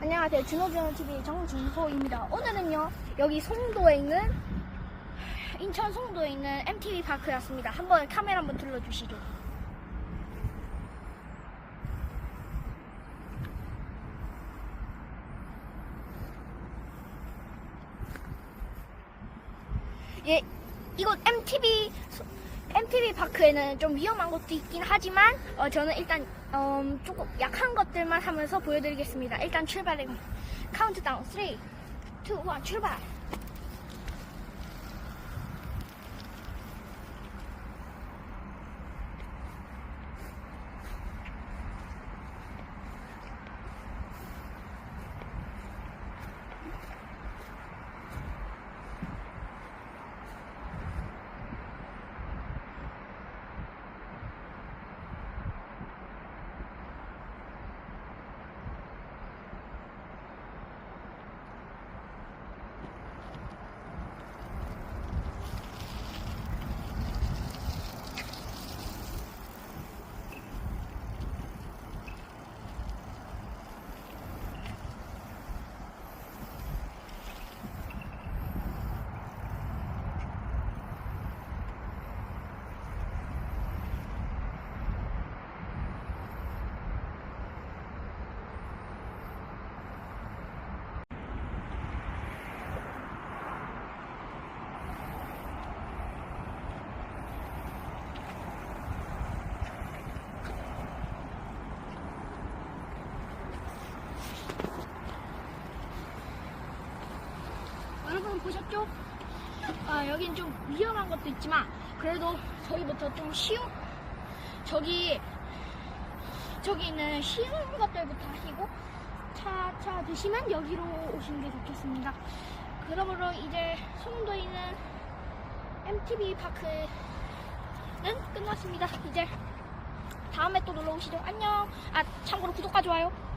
안녕하세요. 준호준호TV 정준호입니다. 오늘은요, 여기 송도에 있는, 인천 송도에 있는 MTV 파크였습니다. 한번 카메라 한번 들러주시죠. 예, 이곳 MTV 소- MTV 파크에는 좀 위험한 것도 있긴 하지만 어, 저는 일단 음, 조금 약한 것들만 하면서 보여드리겠습니다. 일단 출발해 카운트다운 3, 2, 1 출발. 보셨죠? 아, 여긴 좀 위험한 것도 있지만 그래도 저희부터 좀 쉬운 저기 저기 있는 쉬운 것들부터 하시고 차차 드시면 여기로 오시는 게 좋겠습니다. 그러므로 이제 송도에 있는 MTV 파크는 끝났습니다. 이제 다음에 또 놀러 오시죠. 안녕. 아 참고로 구독과 좋아요.